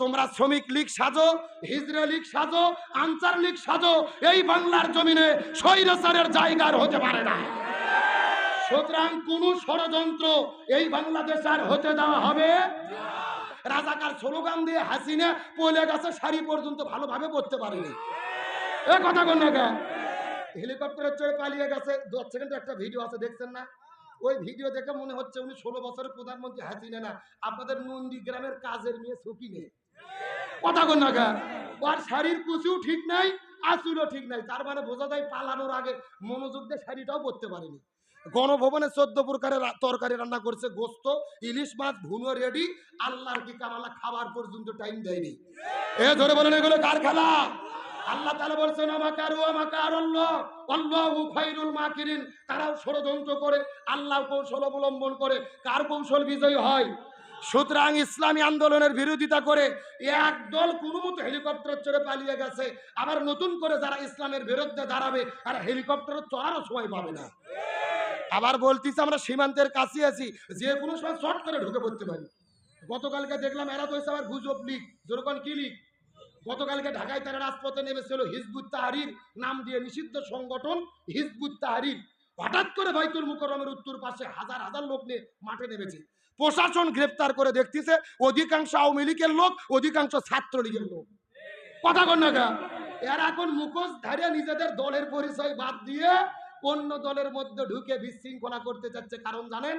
তোমরা শ্রমিক লীগ সাজো হিজড়ে লীগ সাজো, আনসার লীগ সাজো, এই বাংলার জমিনে স্বৈরাচারের জায়গার হতে পারে না। সুতরাং কোন ষড়যন্ত্র এই বাংলাদেশ আর হতে দেওয়া হবে রাজাকার স্লোগান দিয়ে হাসিনা পলে গেছে, শাড়ি পর্যন্ত ভালোভাবে পড়তে পারেনি। এ কথা কোন? না হেলিকপ্টারে চড়ে পালিয়ে গেছে। দশ সেকেন্ড একটা ভিডিও আছে, দেখছেন না? ওই ভিডিও দেখে মনে হচ্ছে উনি ষোলো বছরের প্রধানমন্ত্রী, হাসিনা না। আপনাদের নন্দী গ্রামের কাজের মেয়ে সুকি নেই কথা কোন ওর শাড়ির কুচিও ঠিক নাই আসুলও ঠিক নাই। তার মানে বোঝা যায় পালানোর আগে মনোযোগ দিয়ে শাড়িটাও পরতে পারেনি। গণভবনে চোদ্দ প্রকারের তরকারি রান্না করছে, গোস্ত, ইলিশ মাছ, ভুনো রেডি, আল্লাহর কি কামালা, খাবার পর্যন্ত টাইম দেয়নি। এ ধরে বলেন, এগুলো কার খেলা? আল্লাহ তাআলা বলছেন ও আমাকার আল্লাহ, আল্লাহু খায়রুল মাকিরিন। তারাও ষড়যন্ত্র করে আল্লাহ কৌশল অবলম্বন করে, কার কৌশল বিজয়ী হয়? সুতরাং ইসলামী আন্দোলনের বিরোধিতা করে একদল কোনো মতো হেলিকপ্টার চড়ে পালিয়ে গেছে। আবার নতুন করে যারা ইসলামের বিরুদ্ধে দাঁড়াবে, আর হেলিকপ্টার চড়ারও সময় পাবে না। আবার বলতেছি, আমরা সীমান্তের কাছে আছি, যে কোনো সময় শর্ট করে ঢুকে পড়তে পারি। গতকালকে দেখলাম, এরা তো আবার গুজব লীগ, যেরকম কি লীগ? গতকালকে ঢাকায় তারা রাজপথে নেমেছিল, হিজবুত তাহারির নাম দিয়ে নিষিদ্ধ সংগঠন হিজবুত তাহারির। হঠাৎ করে বাইতুল মুকরমের উত্তর পাশে হাজার হাজার লোক নিয়ে মাঠে নেমেছে। প্রশাসন গ্রেপ্তার করে দেখতেছে, অধিকাংশ আওয়ামী লীগের লোক, অধিকাংশ ছাত্রলীগের লোক। কথা কন না এরা এখন মুখোশ ধারে নিজেদের দলের পরিচয় বাদ দিয়ে অন্য দলের মধ্যে ঢুকে বিশৃঙ্খলা করতে চাচ্ছে। কারণ জানেন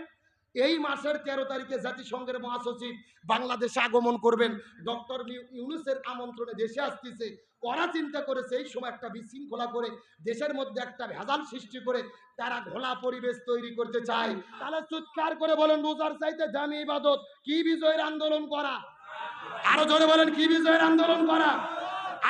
এই মাসের তেরো তারিখে জাতিসংঘের মহাসচিব বাংলাদেশে আগমন করবেন। ডক্টর ইউনুসের আমন্ত্রণে দেশে আসতেছে। ওরা চিন্তা করেছে এই সময় একটা বিশৃঙ্খলা করে দেশের মধ্যে একটা ভেজাল সৃষ্টি করে তারা ঘোলা পরিবেশ তৈরি করতে চায়। তাহলে চিৎকার করে বলেন, রোজার চাইতে দামি ইবাদত কি বিজয়ের আন্দোলন করা? আরও জোরে বলেন, কি বিজয়ের আন্দোলন করা?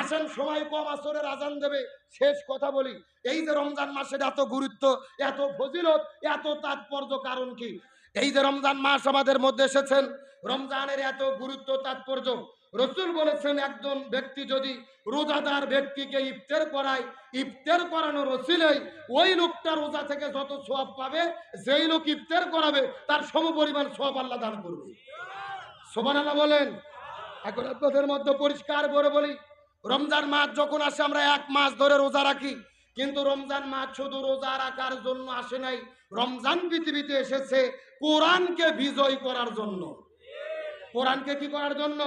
আসেন, সময় কম, আসরের আজান দেবে। শেষ কথা বলি, এই যে রমজান মাসের এত গুরুত্ব, এত ফজিলত, এত তাৎপর্য কারণ কি? এই যে রমজান মাস আমাদের মধ্যে এসেছেন, রমজানের এত গুরুত্ব, তাৎপর্য। রসুল বলেছেন, একজন ব্যক্তি যদি রোজাদার ব্যক্তিকে ইফতার করায়, ইফতার করানো রসিলেই ওই লোকটা রোজা থেকে যত সোয়াব পাবে, যেই লোক ইফতার করাবে, তার সমপরিমাণ সোয়াব আল্লাহ দান করবে। সোবান আল্লাহ বলেন। এখন আপনাদের মধ্যে পরিষ্কার করে বলি, রমজান মাস যখন আসে, আমরা এক মাস ধরে রোজা রাখি। কিন্তু রমজান মাস শুধু রোজা রাখার জন্য আসে নাই, রমজান পৃথিবীতে এসেছে কোরআনকে বিজয় করার জন্য। কোরআনকে কি করার জন্য?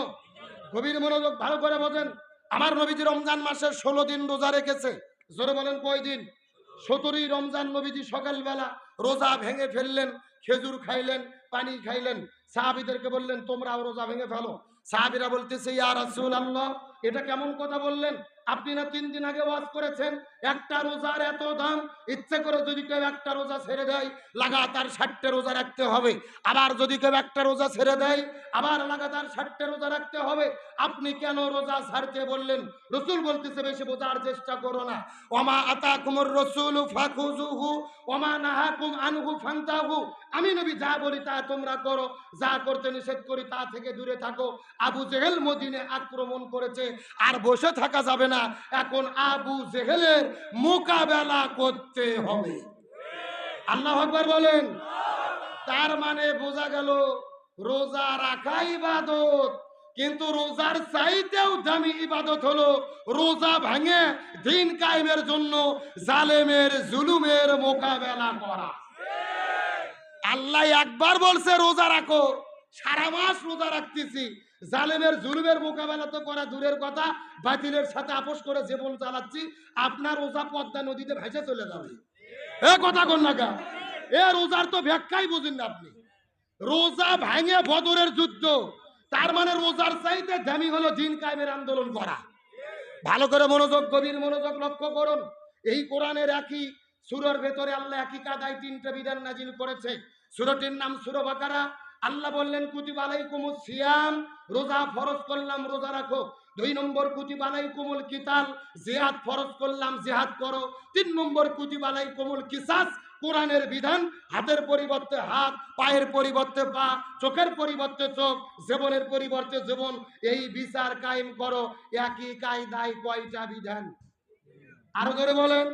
গভীর মনোযোগ ভালো করে বোঝেন। আমার নবীজি রমজান মাসের ষোলো দিন রোজা রেখেছে। জোরে বলেন কয় দিন? সতেরোই রমজান নবীজি সকালবেলা রোজা ভেঙে ফেললেন, খেজুর খাইলেন, পানি খাইলেন। সাহাবিদেরকে বললেন, তোমরাও রোজা ভেঙে ফেলো। সাহাবিরা বলতেছে, ইয়া রাসূল আল্লাহ এটা কেমন কথা বললেন? আপনি না তিন দিন আগে ওয়াজ করেছেন, একটা রোজার এত দাম, ইচ্ছে করে যদি কেউ একটা রোজা ছেড়ে দেয়, লাগাতার ষাটটা রোজা রাখতে হবে। আবার যদি কেউ একটা রোজা ছেড়ে দেয়, আবার লাগাতার ষাটটা রোজা রাখতে হবে। আপনি কেন রোজা ছাড়তে বললেন? রসুল বলতেছে, বেশি বোঝার চেষ্টা করো না। ওমা আতা কুমর রসুল ফাখুজুহু ওমা নাহাকুম আনহু ফান্তাহু। আমি নবী যা বলি তা তোমরা করো, যা করতে নিষেধ করি তা থেকে দূরে থাকো। আবু জেহেল মদিনে আক্রমণ করেছে, আর বসে থাকা যাবে না। এখন আবু জেহেলের মোকাবেলা করতে হবে। আল্লাহ আকবার বলেন। তার মানে বোঝা গেল, রোজা রাখা ইবাদত। কিন্তু রোজার চাইতেও দামি ইবাদত হলো রোজা ভাঙে দিন কায়েমের জন্য জালেমের, জুলুমের মোকাবেলা করা। আল্লাহ একবার বলছে, রোজা রাখো। সারা মাস রোজা রাখতেছি। জালেমের জুলুমের মোকাবেলা তো করা দূরের কথা, বাতিলের সাথে আপোষ করে জীবন চালাচ্ছি, আপনার রোজা পদ্মা নদীতে ভেসে চলে যাবে। এ কথা কন না গা। এ রোজার তো ব্যাখ্যাই বুঝেন না আপনি। রোজা ভাঙে বদরের যুদ্ধ, তার মানে রোজার চাইতে দামি হলো দিন কায়েমের আন্দোলন করা। ভালো করে মনোযোগ, গভীর মনোযোগ লক্ষ্য করুন। এই কোরআনের একই সুরের ভেতরে আল্লাহ একই কাদায় তিনটা বিধান নাজিল করেছে। সুরটির নাম সুর বাকারা আল্লাহ বললেন, কুতিব আলাইকুমুস সিয়াম, রোজা ফরজ করলাম, রোজা রাখো। দুই নম্বর কুতিব আলাইকুমুল কিতাল, জিহাদ ফরজ করলাম, জিহাদ করো। তিন নম্বর কুতিব আলাইকুমুল কিসাস, কোরআনের বিধান, হাতের পরিবর্তে হাত, পায়ের পরিবর্তে পা, চোখের পরিবর্তে চোখ, জীবনের পরিবর্তে জীবন। এই বিচার কায়েম করো। একই কায়দায় কয়টা বিধান? আরও ধরে বলেন।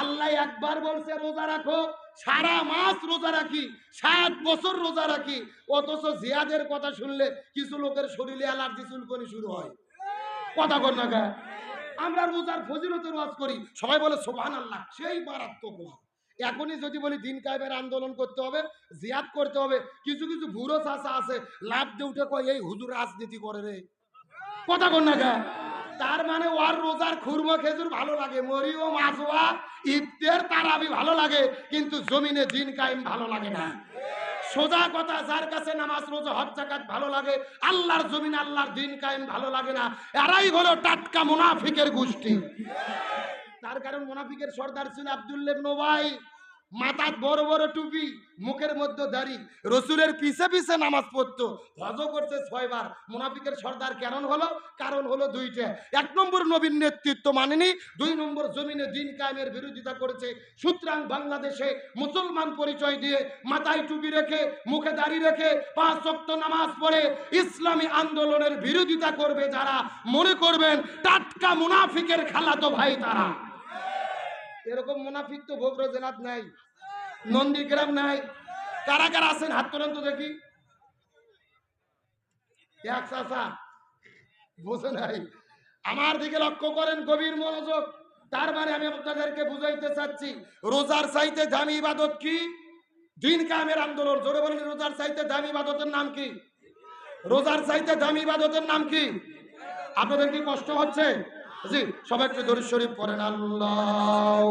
আল্লাহ একবার বলছে, রোজা রাখো সারা মাস রোজা রাখি, সাত বছর রোজা রাখি, অথচ জিয়াদের কথা শুনলে কিছু লোকের শরীরে অ্যালার্জি চুলকনি শুরু হয়। কথা কর না গা আমরা রোজার ফজিলতের ওয়াজ করি, সবাই বলে সোহান আল্লাহ সেই মারাত্মক ওয়াজ। এখনই যদি বলি, দিন কায়েমের আন্দোলন করতে হবে, জিয়াদ করতে হবে, কিছু কিছু ভুরো চাষা আছে, লাভ দিয়ে উঠে কয়, এই হুজুর রাজনীতি করে রে। কথা কর না গা তার মানে ওর রোজার খুরমা খেজুর ভালো লাগে, মরিও, মাছওয়া, ইফতের তারাবি ভালো লাগে, কিন্তু জমিনে দিন কায়েম ভালো লাগে না। সোজা কথা, যার কাছে নামাজ, রোজা, হজ জাকাত ভালো লাগে, আল্লাহর জমিন আল্লাহর দিন কায়েম ভালো লাগে না। এরাই হলো টাটকা মুনাফিকের গোষ্ঠী। তার কারণ মুনাফিকের সর্দার ছিল আব্দুল্লেব নোবাই মাথার বড় বড় টুপি, মুখের মধ্যে দাড়ি। রসুলের পিছে পিছে নামাজ পড়তো। হজ করছে ছয়বার। মুনাফিকের সর্দার কেন হলো? কারণ হলো দুইটা। এক নম্বর নবীন নেতৃত্ব মানেনি, দুই নম্বর জমিনে দিন কায়েমের বিরোধিতা করেছে। সুতরাং বাংলাদেশে মুসলমান পরিচয় দিয়ে মাথায় টুপি রেখে, মুখে দাড়ি রেখে পাঁচ শক্ত নামাজ পড়ে ইসলামী আন্দোলনের বিরোধিতা করবে যারা। মনে করবেন, টাটকা মুনাফিকের খালাতো ভাই তারা। এরকম মুনাফিক তো ভোগরা জেলাত নাই, নন্দীগ্রাম নাই। কারা কারা আছেন? হাত তোলেন তো দেখি। বুঝে নাই। আমার দিকে লক্ষ্য করেন গভীর মনোযোগ। তার মানে আমি আপনাদেরকে বুঝাইতে চাচ্ছি, রোজার চাইতে দামি ইবাদত কি? দিন কামের আন্দোলন, জোরে বলেন, রোজার চাইতে দামি ইবাদতের নাম কি? রোজার চাইতে দামি ইবাদতের নাম কি? আপনাদের কি কষ্ট হচ্ছে? জি, সবাই একটু দরুদ শরীফ পড়েন আল্লাহ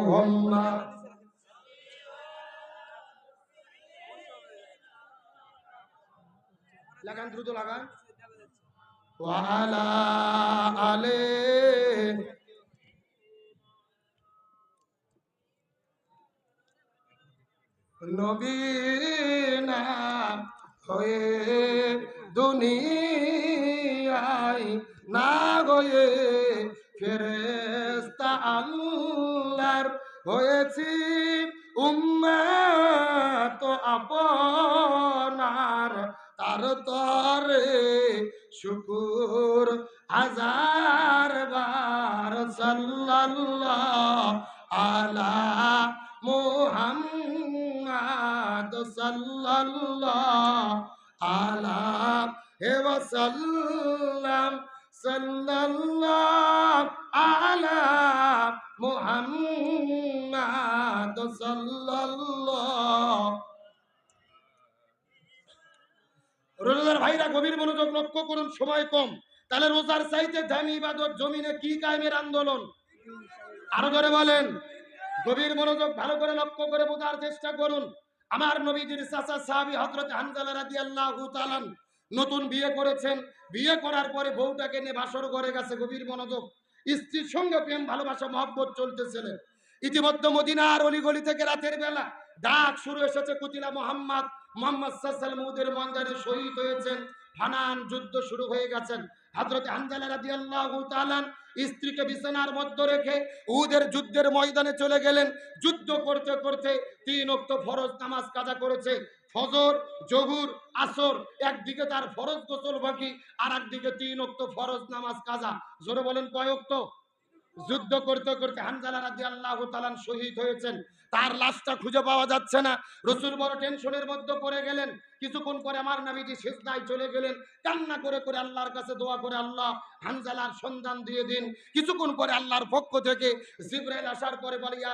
লাগান, দ্রুত লাগান। আলে। নবীনা হয়ে দুনিয়ায় না গয়ে ফেরেস্তা আল্লাহর হয়েছি, উম্মত আপনার তার তরে শুকুর হাজার বার সাল্লাল্লাহ আলা মুহাম্মাদ সাল্লাল্লাহ আলা হে ওয়াসাল্লাম। আলা ভাইরা গভীর মনোযোগ লক্ষ্য করুন, সময় কম। তাহলে রোজার চাইতে ইবাদত জমিনে কি কায়েমের আন্দোলন? আরও ধরে বলেন। গভীর মনোযোগ ভালো করে লক্ষ্য করে বোঝার চেষ্টা করুন। আমার নবীজির চাচা সাহাবি হজরত রাদিয়াল্লাহু তাআলা নতুন বিয়ে করেছেন। বিয়ে করার পরে বউটাকে নিয়ে বাসর করে গেছে, গভীর মনোযোগ। স্ত্রীর সঙ্গে প্রেম ভালোবাসা মহব্বত চলতেছিলেন ইতিমধ্যে মদিনার অলিগলি থেকে রাতের বেলা ডাক শুরু এসেছে কুতিলা মোহাম্মদ। মোহাম্মদ শহীদ হয়েছেন। যুদ্ধ শুরু হয়ে গেছেন হজরত স্ত্রীকে বিছানার রেখে উদের যুদ্ধের ময়দানে চলে গেলেন। যুদ্ধ করতে করতে তিন ফরজ নামাজ কাজা করেছে। ফজর, জহুর, আসর, একদিকে তার ফরজ গোসল বাকি আর একদিকে তিন অক্ত ফরজ নামাজ কাজা। জোরে বলেন কয় অক্ত যুদ্ধ করতে করতে হানজালা রাজি আল্লাহ তালান শহীদ হয়েছেন। তার লাশটা খুঁজে পাওয়া যাচ্ছে না। রসুল বড় টেনশনের মধ্যে পড়ে গেলেন। কিছুক্ষণ করে আমার নাবিজি শেষ চলে গেলেন। কান্না করে করে আল্লাহর কাছে দোয়া করে, আল্লাহ হানজালার সন্ধান দিয়ে দিন। কিছুক্ষণ পরে আল্লাহর পক্ষ থেকে জিব্রাইল আসার পরে বলে, ইয়া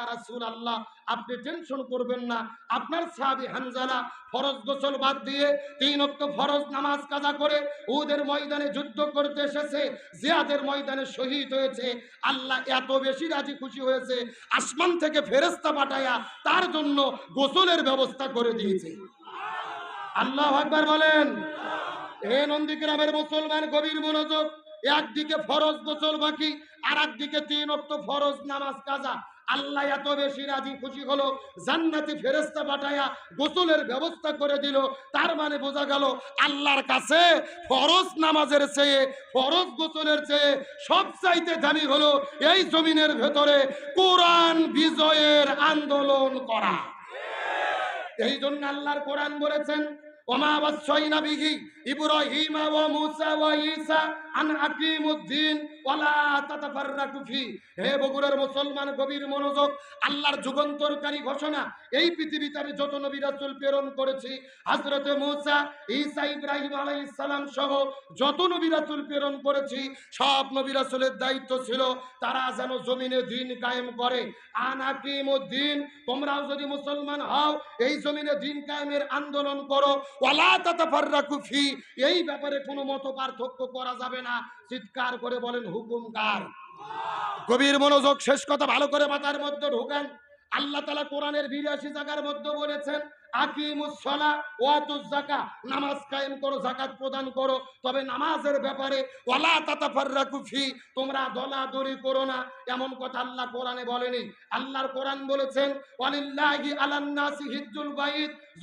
আল্লাহ আপনি টেনশন করবেন না। আপনার সাহাবী হানজালা ফরজ গোসল বাদ দিয়ে তিন অক্ত ফরজ নামাজ কাজা করে উদের ময়দানে যুদ্ধ করতে এসেছে, জিয়াদের ময়দানে শহীদ হয়েছে। আল্লাহ এত বেশি রাজি খুশি হয়েছে, আসমান থেকে ফেরেস্তা পাঠায়া তার জন্য গোসলের ব্যবস্থা করে দিয়েছে। আল্লাহ আকবার বলেন। এ নন্দীগ্রামের মুসলমান গভীর মনোযোগ। একদিকে ফরজ গোসল বাকি আর একদিকে তিন অক্ত ফরজ নামাজ কাজা। আল্লাহ এত বেশি রাজি খুশি হলো, জান্নাতি ফেরেস্তা পাঠায়া গোসলের ব্যবস্থা করে দিল। তার মানে বোঝা গেল, আল্লাহর কাছে ফরজ নামাজের চেয়ে, ফরজ গোসলের চেয়ে সব চাইতে দামি হলো এই জমিনের ভেতরে কোরআন বিজয়ের আন্দোলন করা। এই জন্য আল্লাহর কোরআন বলেছেন, ওমা বাচ্চাইনা বিঘি ইব্রাহিম ওয়া মুসা ওয়া ঈসা, আন আকিমুদ্দিন, ওয়ালা তাতাফাররাকু ফি। হে বগুড়ার মুসলমান গভীর মনোযোগ, আল্লাহর যুগান্তরকারী ঘোষণা, এই পৃথিবীতে আমি যত নবী রাসূল প্রেরণ করেছি, হযরতে মুসা, ঈসা, ইব্রাহিম আলাইহিস সালাম সহ যত নবী রাসূল প্রেরণ করেছি, সব নবী রাসূলের দায়িত্ব ছিল তারা যেন জমিনে দিন কায়েম করে। আন আকিমুদ্দিন, তোমরাও যদি মুসলমান হও, এই জমিনে দিন কায়েমের আন্দোলন করো। ওয়ালা তাতাফাররাকু ফি এই ব্যাপারে কোনো মত পার্থক্য করা যাবে না। চিৎকার করে বলেন হুকুম কার গভীর মনোযোগ, শেষ কথা ভালো করে মাথার মধ্যে ঢোকান। আল্লাহ তালা কোরআনের বিরাশি জায়গার মধ্যে বলেছেন এমন কথা আল্লাহ কোরআনে বলেনি। কোরআন বলেছেন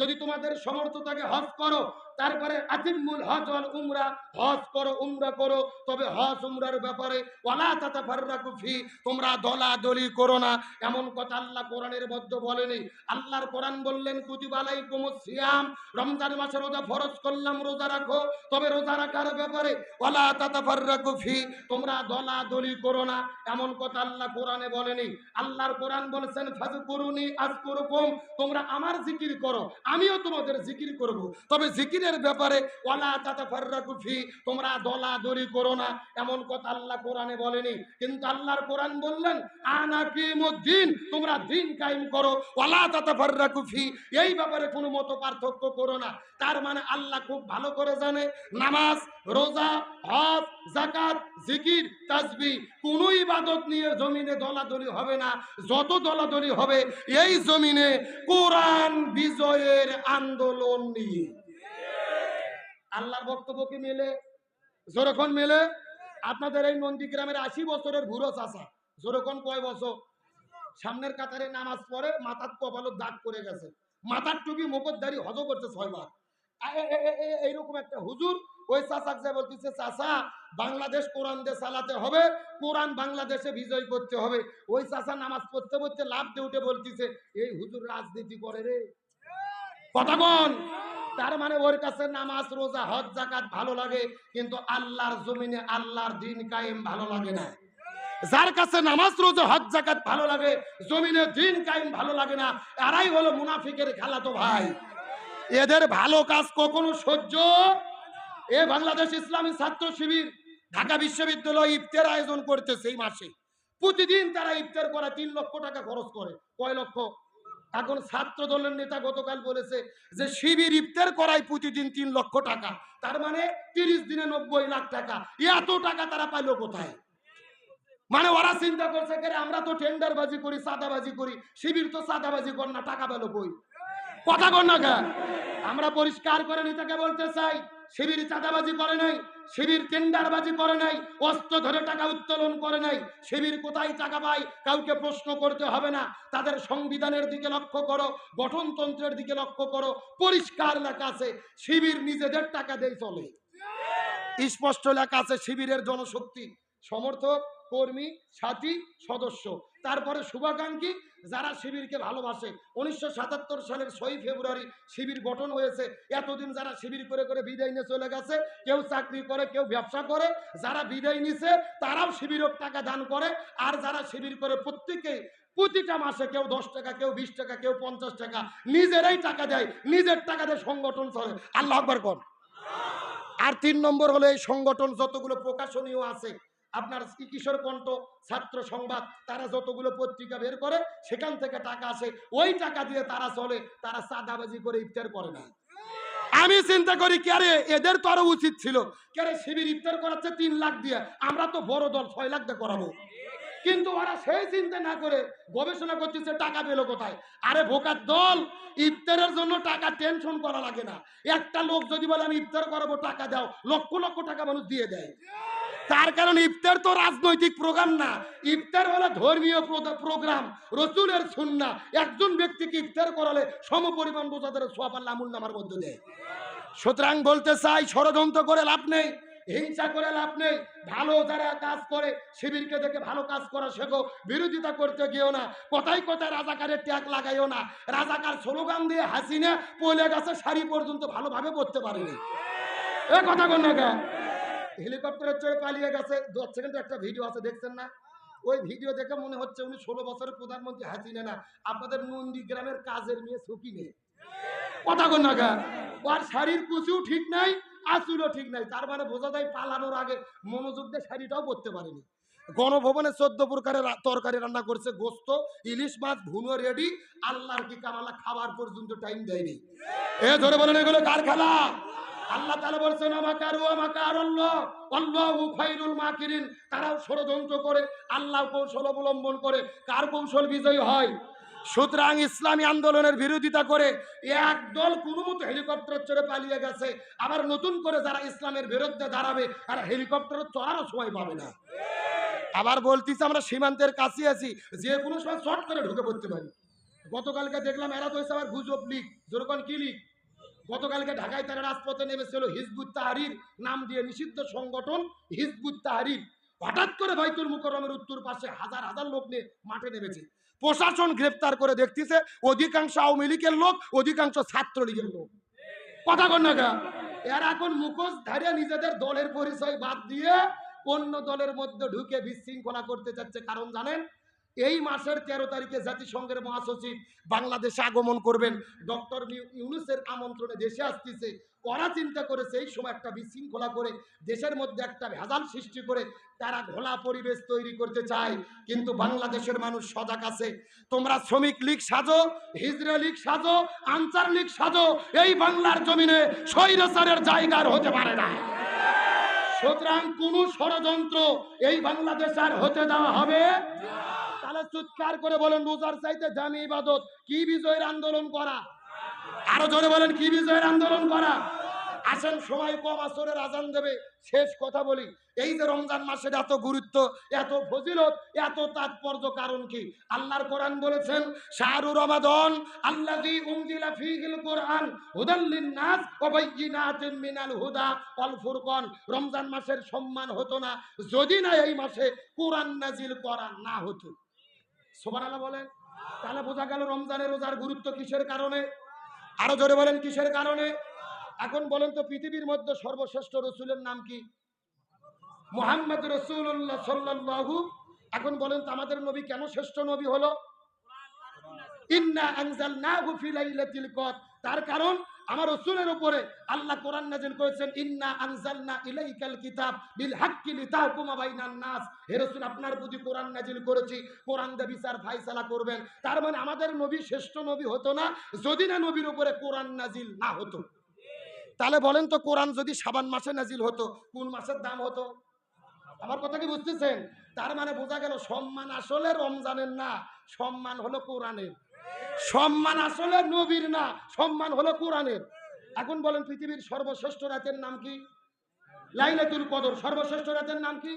যদি তোমাদের সমর্থ থাকে হজ করো তারপরে আতিমুল হজ ওয়াল উমরা, হজ করো, উমরা করো। তবে হজ উমরার ব্যাপারে ওয়ালা তাতাফাররাকু ফি, তোমরা দলাদলি করো না। এমন কথা আল্লাহ কোরআনের মধ্যে বলেনি। আল্লাহর কোরআন বললেন, কুতিবা আলাইকুমুস সিয়াম, রমজান মাসে রোজা ফরজ করলাম, রোজা রাখো। তবে রোজা রাখার ব্যাপারে ওয়ালা তাতাফাররাকু ফি, তোমরা দলাদলি করো না। এমন কথা আল্লাহ কোরআনে বলেনি। আল্লাহর কোরআন বলেছেন, ফাজকুরুনি আজকুরুকুম, তোমরা আমার জিকির করো, আমিও তোমাদের জিকির করব। তবে জিকিরের ব্যাপারে তোমরা দলাদলি করো না এমন কথা আল্লাহ কোরআনে বলেনি। কিন্তু আল্লাহর কোরআন বললেন, আনা আনাকিমুদ্দিন তোমরা দিন কায়েম করো ওয়ালা তাতাফাররাকু ফি এই ব্যাপারে কোনো মত পার্থক্য করো না। তার মানে আল্লাহ খুব ভালো করে জানে, নামাজ, রোজা, হজ জাকাত জিকির, তাসবি, কোনো ইবাদত নিয়ে জমিনে দলাদলি হবে না। যত দলাদলি হবে, এই জমিনে কোরআন বিজয়ের আন্দোলন নিয়ে। আল্লাহর বক্তব্য কি মেলে? যেরকম মেলে? আপনাদের এই নন্দীগ্রামের আশি বছরের ভুরো চাষা যেরকম কয় বছর? সামনের কাতারে নামাজ পড়ে, মাথার কপালত দাগ করে গেছে। মাথার টুপি মুখোদ্দারি হজ করছে ছয়বার। এইরকম একটা হুজুর ওই চাচাক যায় বলতেছে, চাচা, বাংলাদেশ কোরআন দিয়ে চালাতে হবে, কোরআন বাংলাদেশে বিজয় করতে হবে। ওই চাচা নামাজ পড়তে পড়তে লাভ দিয়ে উঠে বলতেছে, এই হুজুর রাজনীতি করে রে। কথা বল। তার মানে ওর কাছে নামাজ, রোজা, হজ জাকাত ভালো লাগে, কিন্তু আল্লাহর জমিনে আল্লাহর দিন কায়েম ভালো লাগে না। যার কাছে নামাজ, রোজা, হজ জাকাত ভালো লাগে, জমিনে দিন কায়েম ভালো লাগে না, এরাই হলো মুনাফিকের খেলা তো ভাই। এদের ভালো কাজ কখনো সহ্য এ বাংলাদেশ ইসলামী ছাত্র শিবির, ঢাকা বিশ্ববিদ্যালয় ইফতার আয়োজন করতেছে এই মাসে। প্রতিদিন তারা ইফতার করা, তিন লক্ষ টাকা খরচ করে। কয় লক্ষ? এখন ছাত্র দলের নেতা গতকাল বলেছে যে শিবির ইফতার করায় প্রতিদিন তিন লক্ষ টাকা। তার মানে তিরিশ দিনে নব্বই লাখ টাকা। এত টাকা তারা পাইলো কোথায়? মানে ওরা চিন্তা করছে কে রে, আমরা তো টেন্ডারবাজি করি চাঁদাবাজি করি। শিবির তো চাঁদাবাজি কর না টাকা পেল কই? কথা কর না কেন? আমরা পরিষ্কার করে নেতাকে বলতে চাই শিবির চাঁদাবাজি করে নাই। শিবির টেন্ডারবাজি করে নাই, অস্ত্র ধরে টাকা উত্তোলন করে নাই। শিবির কোথায় টাকা পায়, কাউকে প্রশ্ন করতে হবে না। তাদের সংবিধানের দিকে লক্ষ্য করো, গঠনতন্ত্রের দিকে লক্ষ্য করো। পরিষ্কার লেখা আছে, শিবির নিজেদের টাকা দিয়ে চলে। স্পষ্ট লেখা আছে, শিবিরের জনশক্তি, সমর্থক, কর্মী, সাথী, সদস্য। তারপরে শুভাকাঙ্ক্ষী যারা শিবিরকে ভালোবাসে। উনিশশো সাতাত্তর সালের ছয়ই ফেব্রুয়ারি শিবির গঠন হয়েছে। এতদিন যারা শিবির করে করে বিদায় নিয়ে চলে গেছে, কেউ চাকরি করে, কেউ ব্যবসা করে, যারা বিদায় নিছে, তারাও শিবিরক টাকা দান করে। আর যারা শিবির করে প্রত্যেকেই প্রতিটা মাসে কেউ দশ টাকা, কেউ বিশ টাকা, কেউ পঞ্চাশ টাকা, নিজেরাই টাকা দেয়, নিজের টাকা দিয়ে সংগঠন চলে। আল্লাহ আকবর কর আর তিন নম্বর হলো এই সংগঠন যতগুলো প্রকাশনীয় আছে আপনার কিশোর কণ্ঠ, ছাত্র সংবাদ, তারা যতগুলো পত্রিকা বের করে, সেখান থেকে টাকা আসে। ওই টাকা দিয়ে তারা চলে, তারা চাঁদাবাজি করে ইফতার করে না। আমি চিন্তা করি কে এদের তো আরও উচিত ছিল। কে শিবির ইফতার করাচ্ছে তিন লাখ দিয়ে, আমরা তো বড় দল, ছয় লাখ দিয়ে করাবো। কিন্তু ওরা সেই চিন্তা না করে গবেষণা করতেছে টাকা পেল কোথায়। আরে ভোকার দল, ইফতারের জন্য টাকা টেনশন করা লাগে না। একটা লোক যদি বলে, আমি ইফতার করাবো, টাকা দাও। লক্ষ লক্ষ টাকা মানুষ দিয়ে দেয়। তার কারণ ইফতার তো রাজনৈতিক প্রোগ্রাম না। ইফতার হলো ধর্মীয় প্রোগ্রাম, রসুলের সুন্না। একজন ব্যক্তিকে ইফতার করালে সমপরিমাণ বোঝাদের সোয়াপাল্লা আমুল নামার মধ্যে দেয়। সুতরাং বলতে চাই, ষড়যন্ত্র করে লাভ নেই, হিংসা করে লাভ নেই, ভালো যারা কাজ করে, শিবিরকে দেখে ভালো কাজ করা শেখো, বিরোধিতা করতে গিয়েও না, কোথায় কোথায় রাজাকারের ট্যাগ লাগাইও না। রাজাকার স্লোগান দিয়ে হাসিনা পয়লা গাছে, শাড়ি পর্যন্ত ভালোভাবে করতে পারেনি। এ কথা কন? হেলিকপ্টারের চড়ে পালিয়ে গেছে। দশ সেকেন্ডে একটা ভিডিও আছে, দেখছেন না? ওই ভিডিও দেখে মনে হচ্ছে উনি ষোলো বছরের প্রধানমন্ত্রী হাসিনে না। আপনাদের নন্দী গ্রামের কাজের মেয়ে সুকি নেই। কথা শাড়ির কুচিও ঠিক নাই ঠিক নাই। তার মানে বোঝা যায় পালানোর আগে মনোযোগ দিয়ে শাড়িটাও পরতে পারেনি। গণভবনে চোদ্দ প্রকারের তরকারি রান্না করছে, গোস্ত, ইলিশ মাছ, ভুনো রেডি, আল্লাহর কি কামালা, খাবার পর্যন্ত টাইম দেয়নি। এ ধরে বলেন, এগুলো কার খেলা আল্লাহ তাআলা বলছেন, আমাকার ও আমাকার আল্লাহু। খায়রুল মাকিরিন। তারাও ষড়যন্ত্র করে আল্লাহ কৌশল অবলম্বন করে। কার কৌশল বিজয়ী হয়? সুতরাং ইসলামী আন্দোলনের বিরোধিতা করে একদল কোনো মতো হেলিকপ্টার চড়ে পালিয়ে গেছে। আবার নতুন করে যারা ইসলামের বিরুদ্ধে দাঁড়াবে আর হেলিকপ্টার চড়ারও সময় পাবে না। আবার বলতেছি, আমরা সীমান্তের কাছে আছি। যে কোনো সময় শর্ট করে ঢুকে পড়তে পারি। গতকালকে দেখলাম, এরা তো হয়েছে আবার গুজব লিগ। যেরকম কি লিগ? গতকালকে ঢাকায় তারা রাজপথে নেমেছিল হিজবুত তাহারির, নাম দিয়ে নিষিদ্ধ সংগঠন হিজবুত তাহারির। হঠাৎ করে বাইতুল মুকরমের উত্তর পাশে হাজার হাজার লোক নিয়ে মাঠে নেমেছে। প্রশাসন গ্রেপ্তার করে দেখতেছে অধিকাংশ আওয়ামী লীগের লোক, অধিকাংশ ছাত্রলীগের লোক। কথা কন না এরা এখন মুখোশ ধারে নিজেদের দলের পরিচয় বাদ দিয়ে অন্য দলের মধ্যে ঢুকে বিশৃঙ্খলা করতে চাচ্ছে। কারণ জানেন এই মাসের তেরো তারিখে জাতিসংঘের মহাসচিব বাংলাদেশে আগমন করবেন। ডক্টর ইউনুসের আমন্ত্রণে দেশে আসতেছে। ওরা চিন্তা করেছে এই সময় একটা বিশৃঙ্খলা করে, দেশের মধ্যে একটা ভেজাল সৃষ্টি করে তারা ঘোলা পরিবেশ তৈরি করতে চায়। কিন্তু বাংলাদেশের মানুষ সজাগ আছে। তোমরা শ্রমিক লীগ সাজো, হিজরা লীগ সাজো, আনসার লীগ সাজো, এই বাংলার জমিনে স্বৈরাচারের জায়গার হতে পারে না। সুতরাং কোন ষড়যন্ত্র এই বাংলাদেশ আর হতে দেওয়া হবে তাহলে চিৎকার করে বলেন, রোজার চাইতে জামি ইবাদত কি বিজয়ের আন্দোলন করা? আরও জোরে বলেন, কি বিজয়ের আন্দোলন করা? আসেন, সময় কম, আসরের আজান দেবে। শেষ কথা বলি, এই যে রমজান মাসের এত গুরুত্ব, এত ফজিলত, এত তাৎপর্য কারণ কি? আল্লাহর কোরআন বলেছেন, শাহরু রমাদন আল্লাযী উনজিলা ফীহিল কোরআন হুদাল লিন-নাস ওয়া বাইয়িনাতিন মিনাল হুদা ওয়াল ফুরকান। রমজান মাসের সম্মান হতো না, যদি না এই মাসে কোরআন নাজিল করা না হতো। সুবহানাল্লাহ বলেন। তাহলে বোঝা গেল রমজানের রোজার গুরুত্ব কিসের কারণে? আরও জোরে বলেন কিসের কারণে? এখন বলেন তো পৃথিবীর মধ্যে সর্বশ্রেষ্ঠ রসুলের নাম কি? মোহাম্মদ রসুল্লাহ সাল্লাল্লাহু, এখন বলেন তো আমাদের নবী কেন শ্রেষ্ঠ নবী হলো? ইন্না আনজালনাহু ফি লাইলাতিল কদর। তার কারণ আমার রসুলের উপরে আল্লাহ কোরআন নাজিল করেছেন, ইন্না আনজালনা ইলাইকাল কিতাব বিল হাক্কি লিতাহকুমা বাইনান নাস। হে রাসূল, আপনার প্রতি কোরআন নাজিল করেছি, কোরআন দিয়ে বিচার ফায়সালা করবেন। তার মানে আমাদের নবী শ্রেষ্ঠ নবী হতো না, যদি না নবীর উপরে কোরআন নাজিল না হতো। তাহলে বলেন তো, কোরআন যদি সাবান মাসে নাজিল হতো, কোন মাসের দাম হতো? আমার কথা কি বুঝতেছেন? তার মানে বোঝা গেল, সম্মান আসলে রমজানের না, সম্মান হলো কোরআনের। সম্মান আসলে নবীর না, সম্মান হলো কোরআনের। এখন বলেন পৃথিবীর সর্বশ্রেষ্ঠ রাতের নাম কি? লাইলাতুল কদর, সর্বশ্রেষ্ঠ রাতের নাম কি?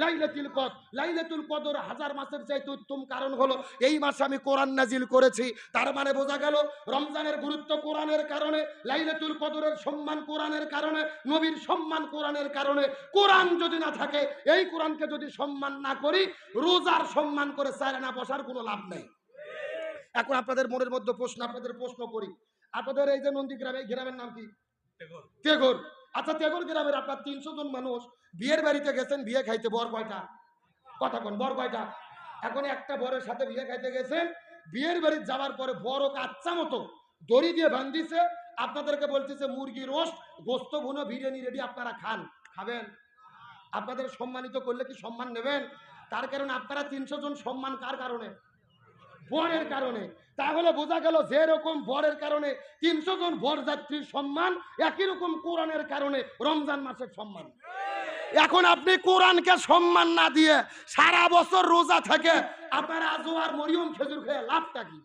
লাইলাতুল কদর। লাইলাতুল কদর হাজার মাসের চাইতে উত্তম কারণ হলো এই মাসে আমি কোরআন নাজিল করেছি। তার মানে বোঝা গেল রমজানের গুরুত্ব কোরআনের কারণে লাইলাতুল কদরের সম্মান কোরআনের কারণে নবীর সম্মান কোরআনের কারণে। কোরআন যদি না থাকে এই কোরআনকে যদি সম্মান না করি রোজার সম্মান করে চায় না বসার কোনো লাভ নেই। এখন আপনাদের মনের মধ্যে প্রশ্ন আপনাদের প্রশ্ন করি। আপনাদের এই যে নন্দী গ্রামে গ্রামের নাম কি? তেগর আচ্ছা তেগর গ্রামের আপনার তিনশো জন মানুষ বিয়ের বাড়িতে গেছেন, বিয়ে খাইতে বর কয়টা? কথা কোন, বর কয়টা? এখন একটা বরের সাথে বিয়ে খাইতে গেছেন, বিয়ের বাড়ি যাওয়ার পরে বড় কাচ্চা মতো দড়ি দিয়ে বান্ধিছে আপনাদেরকে বলতেছে মুরগি রোস্ট, গোস্ত, ভুনো, বিরিয়ানি রেডি আপনারা খান। খাবেন? আপনাদের সম্মানিত করলে কি সম্মান নেবেন? তার কারণে আপনারা তিনশো জন সম্মান কার কারণে? বরের কারণে। তাহলে বোঝা গেল যে রকম বরের কারণে তিনশো জন বরযাত্রীর সম্মান একই রকম কোরআনের কারণে রমজান মাসের সম্মান। এখন আপনি কোরআনকে সম্মান না দিয়ে সারা বছর রোজা থাকে আপনার আজও আর মরিয়ম খেজুর খেয়ে লাভটা কি?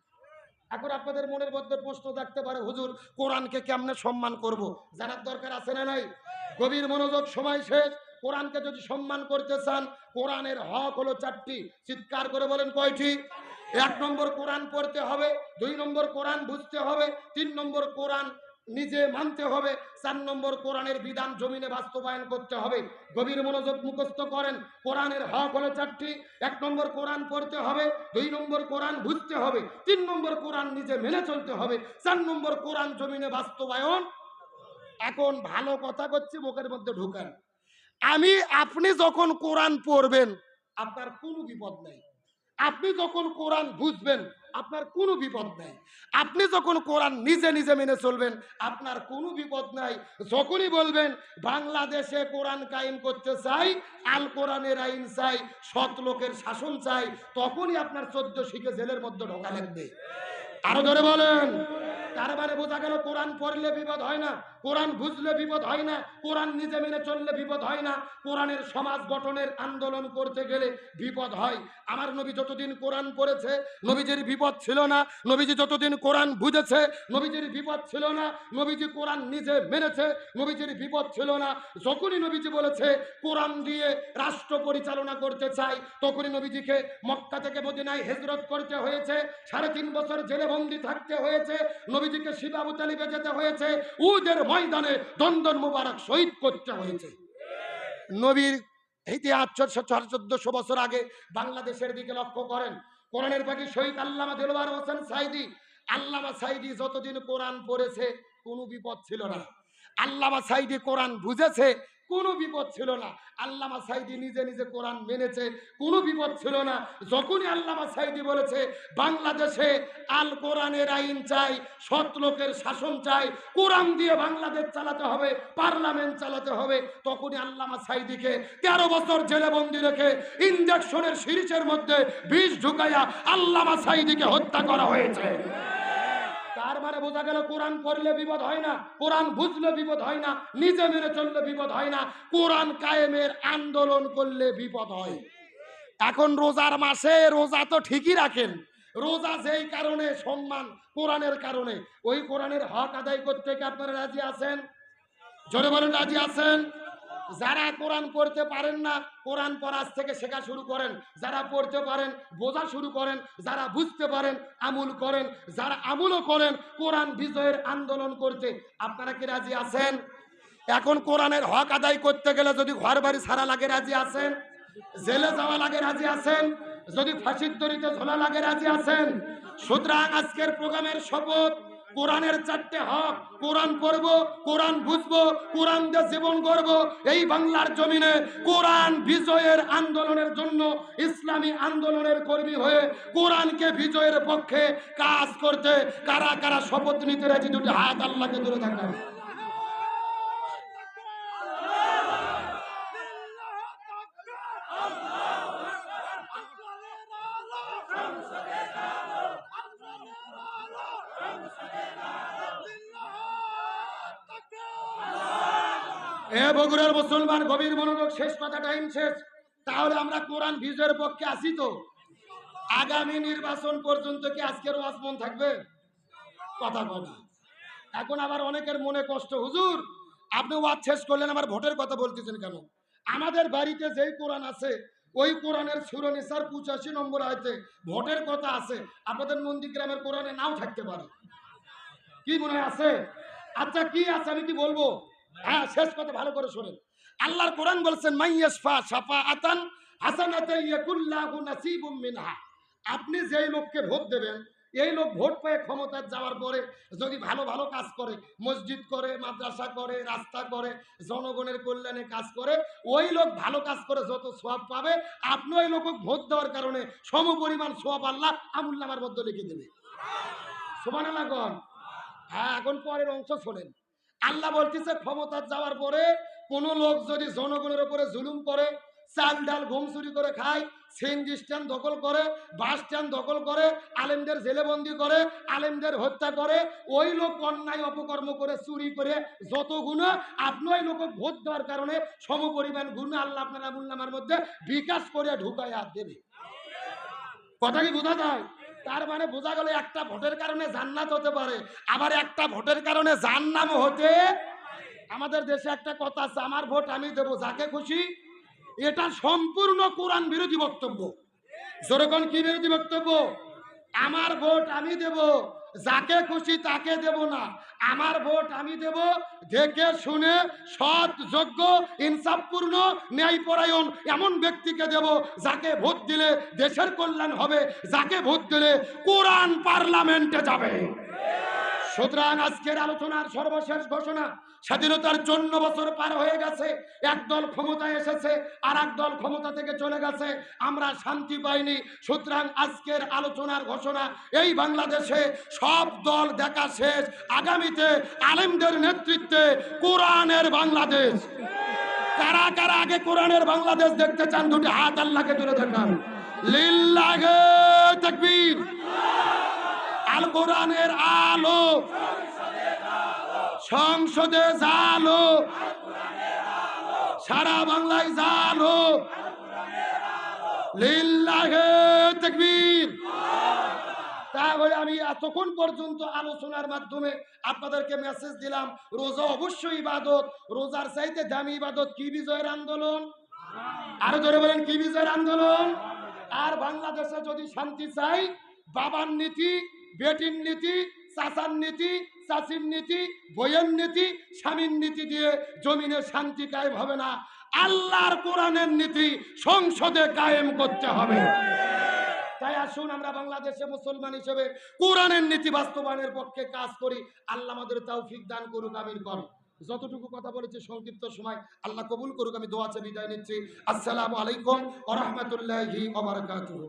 এখন আপনাদের মনের মধ্যে প্রশ্ন থাকতে পারে, হুজুর, কোরআনকে কেমনে সম্মান করব? জানার দরকার আছে না নাই? গভীর মনোযোগ, সময় শেষ। কোরআনকে যদি সম্মান করতে চান, কোরআনের হক হলো চারটি। চিৎকার করে বলেন কয়টি? এক নম্বর কোরআন পড়তে হবে, দুই নম্বর কোরআন বুঝতে হবে, তিন নম্বর কোরআন নিজে মানতে হবে, চার নম্বর কোরআনের বিধান জমিনে বাস্তবায়ন করতে হবে। গভীর মনোযোগ মুখস্থ করেন, কোরআনের হক হলো চারটি, এক নম্বর কোরআন পড়তে হবে, দুই নম্বর কোরআন বুঝতে হবে, তিন নম্বর কোরআন নিজে মেনে চলতে হবে, চার নম্বর কোরআন জমিনে বাস্তবায়ন। এখন ভালো কথা করছি মুখের মধ্যে ঢুকান। আমি, আপনি যখন কোরআন পড়বেন, আপনার কোনো বিপদ নেই। আপনি যখন কোরআন বুঝবেন, আপনার কোনো বিপদ নাই। আপনি যখন কোরআন নিজে নিজে মেনে চলবেন, আপনার কোনো বিপদ নাই। যখনই বলবেন, বাংলাদেশে কোরআন কায়েম করতে চাই, আল কোরআনের আইন চাই, সৎ লোকের শাসন চাই, তখনই আপনার চোদ্দ শিখে জেলের মধ্যে ঢোকা লাগবে। আরও ধরে বলেন। তার বোঝা গেল, কোরআন পড়লে বিপদ হয় না, কোরআন বুঝলে বিপদ হয় না, কোরআন নিজে মেনে চললে বিপদ হয় না, কোরআনের সমাজ গঠনের আন্দোলন করতে গেলে বিপদ হয়। আমার নবী যতদিন কোরআন পড়েছে, নবীজির বিপদ ছিল না, নবীজি যতদিন কোরআন বুঝেছে, নবীজির বিপদ ছিল না, নবীজি কোরআন নিজে মেনেছে, নবীজির বিপদ ছিল না। যখনই নবীজি বলেছে, কোরআন দিয়ে রাষ্ট্র পরিচালনা করতে চাই, তখনই নবীজিকে মক্কা থেকে মদিনায় হেজরত করতে হয়েছে, সাড়ে তিন বছর জেলে বন্দি থাকতে হয়েছে নবীজিকে শিবাবু তালিবে যেতে হয়েছে উদের ময়দানে দন্দন মুবারক শহীদ করতে হয়েছে। নবীর ইতিহাস চোদ্দশো বছর আগে বাংলাদেশের দিকে লক্ষ্য করেন। কোরআনের বাকি শহীদ আল্লামা হোসেন সাইদি। আল্লামা সাইদি যতদিন কোরআন পড়েছে, কোনো বিপদ ছিল না। আল্লামা সাইদি কোরআন বুঝেছে কোনো বিপদ ছিল না। আল্লামা সাইদি নিজে নিজে কোরআন মেনেছে কোনো বিপদ ছিল না। যখনই আল্লামা সাইদি বলেছে, বাংলাদেশে আল কোরআনের আইন চাই, সৎ লোকের শাসন চাই, কোরআন দিয়ে বাংলাদেশ চালাতে হবে, পার্লামেন্ট চালাতে হবে, তখনই আল্লামা সাইদিকে তেরো বছর জেলে বন্দি রেখে ইঞ্জেকশনের সিরিজের মধ্যে বিষ ঢুকাইয়া আল্লামা সাইদিকে হত্যা করা হয়েছে। তার মানে বোঝা গেল কোরআন পড়লে বিপদ হয় না, কোরআন বুঝলে বিপদ হয় না, নিজে মেনে চললে বিপদ হয় না, কোরআন কায়েমের আন্দোলন করলে বিপদ হয়। এখন রোজার মাসে রোজা তো ঠিকই রাখেন, রোজা যেই কারণে সম্মান কোরআনের কারণে, ওই কোরআনের হক আদায় করতে কি আপনারা রাজি আছেন? জোরে বলেন, রাজি আছেন? যারা কোরআন পড়তে পারেন না, কোরআন পড়ার থেকে শেখা শুরু করেন, যারা পড়তে পারেন, বোঝা শুরু করেন, যারা বুঝতে পারেন, আমুল করেন, যারা আমুলও করেন, কোরআন বিজয়ের আন্দোলন করতে আপনারা কি রাজি আছেন? এখন কোরআনের হক আদায় করতে গেলে যদি ঘর বাড়ি ছাড়া লাগে রাজি আছেন? জেলে যাওয়া লাগে রাজি আছেন? যদি ফাঁসির দড়িতে ঝোলা লাগে রাজি আছেন? সুতরাং আজকের প্রোগ্রামের শপথ কোরআনের চারটে হক। কোরআন পড়ব, কোরআন বুঝব, কোরআন দিয়ে জীবন করব এই বাংলার জমিনে কোরআন বিজয়ের আন্দোলনের জন্য ইসলামী আন্দোলনের কর্মী হয়ে কোরআনকে বিজয়ের পক্ষে কাজ করতে কারা কারা শপথ নিতে রয়েছে দুটি হাত আল্লাহকে দূরে থাকার মুসলমান গভীর মনোযোগ শেষ কথা টাইম শেষ। তাহলে আমরা কোরআন বিজয়ের পক্ষে আসি তো? আগামী নির্বাচন পর্যন্ত কি আজকের ওয়াজ মন থাকবে? কথা কথা এখন আবার অনেকের মনে কষ্ট। হুজুর, আপনি ওয়াজ শেষ করলেন আমার ভোটের কথা বলতেছেন কেন? আমাদের বাড়িতে যেই কোরআন আছে, ওই কোরআনের সুরনিসার পঁচাশি নম্বর আছে ভোটের কথা আছে। আপনাদের নন্দীগ্রামের কোরআনে নাও থাকতে পারে। কি মনে আছে? আচ্ছা কি আছে আমি কি বলব? হ্যাঁ শেষ কথা ভালো করে শোনেন। আল্লাহর কোরআন বলছেন মাইয়াসফা সাফা আতান হাসানাতে ইয়াকুল্লাহু নাসিবুম মিনহা। আপনি যেই লোককে ভোট দেবেন, এই লোক ভোট পেয়ে ক্ষমতার যাওয়ার পরে যদি ভালো ভালো কাজ করে, মসজিদ করে, মাদ্রাসা করে, রাস্তা করে, জনগণের কল্যাণে কাজ করে, ওই লোক ভালো কাজ করে যত সোয়াব পাবে, আপনি ওই লোক ভোট দেওয়ার কারণে সম পরিমাণ সোয়াব আল্লাহ আমুল্লামার মধ্যে লিখে দেবে। সমান লাগন হ্যাঁ এখন পরের অংশ শোনেন। আল্লাহ বলতেছে ক্ষমতার যাওয়ার পরে কোন লোক যদি জনগণের উপরে জুলুম করে, চাল ডাল ঘুম চুরি করে খায় সিএনজি স্ট্যান্ড দখল করে, বাস স্ট্যান্ড দখল করে, আলেমদের জেলেবন্দি করে, আলেমদের হত্যা করে, ওই লোক অন্যায় অপকর্ম করে, চুরি করে, যত গুণ, আপনি ওই লোক ভোট দেওয়ার কারণে সমপরিমাণ গুণ আল্লাহ আপনার আমুল্লামার মধ্যে বিকাশ করে ঢুকায় আর দেবে। কথা কি বোঝা যায় তার মানে বোঝা গেল একটা ভোটের কারণে জান্নাত হতে পারে, আবার একটা ভোটের কারণে জান্নাম হতে আমাদের দেশে একটা কথা আছে, আমার ভোট আমি দেবো, যাকে খুশি, এটা সম্পূর্ণ কোরআন বিরোধী বক্তব্য। যেরকম কি বিরোধী বক্তব্য? আমার ভোট আমি দেব, যাকে খুশি তাকে দেব না। আমার ভোট আমি দেব, দেখে শুনে সৎ, যোগ্য, ইনসাফপূর্ণ, ন্যায়পরায়ণ এমন ব্যক্তিকে দেব, যাকে ভোট দিলে দেশের কল্যাণ হবে, যাকে ভোট দিলে কোরআন পার্লামেন্টে যাবে। সুতরাং আজকের আলোচনার সর্বশেষ ঘোষণা স্বাধীনতার চন্ন বছর পার হয়ে গেছে। এক দল ক্ষমতায় এসেছে আর দল ক্ষমতা থেকে চলে গেছে। আমরা শান্তি পাইনি। সুতরাং আজকের আলোচনার ঘোষণা, এই বাংলাদেশে সব দল দেখা শেষ। আগামীতে আলেমদের নেতৃত্বে কোরআনের বাংলাদেশ। কারা কারা আগে কোরআনের বাংলাদেশ দেখতে চান, দুটি হাত আল্লাহকে তুলে দেখান লিল্লাহে আল কোরআনের আলো। সংসদে জালো, সারা বাংলায় জালো, লিল্লাহে তাকবীর। তাহলে আমি এতক্ষণ পর্যন্ত আলোচনার মাধ্যমে আপনাদেরকে মেসেজ দিলাম, রোজা অবশ্যই ইবাদত, রোজার চাইতে দামি ইবাদত কি বিজয়ের আন্দোলন? আরও জোরে বলেন, কি বিজয়ের আন্দোলন? আর বাংলাদেশে যদি শান্তি চাই, বাবার নীতি, বেটির নীতি চাচার নীতি, চাচির নীতি, বইয়ের নীতি, স্বামীর নীতি দিয়ে জমিনে শান্তি কায়েম হবে না। আল্লাহর কোরআনের নীতি সংসদে কায়েম করতে হবে। তাই আসুন আমরা বাংলাদেশে মুসলমান হিসেবে কোরআনের নীতি বাস্তবায়নের পক্ষে কাজ করি। আল্লাহ আমাদের তৌফিক দান করুক আমির কর যতটুকু কথা বলেছি সংক্ষিপ্ত সময়, আল্লাহ কবুল করুক, আমি দোয়া চেয়ে বিদায় নিচ্ছি। আসসালামু আলাইকুম ওয়া রাহমাতুল্লাহি ওয়া বারাকাতুহু।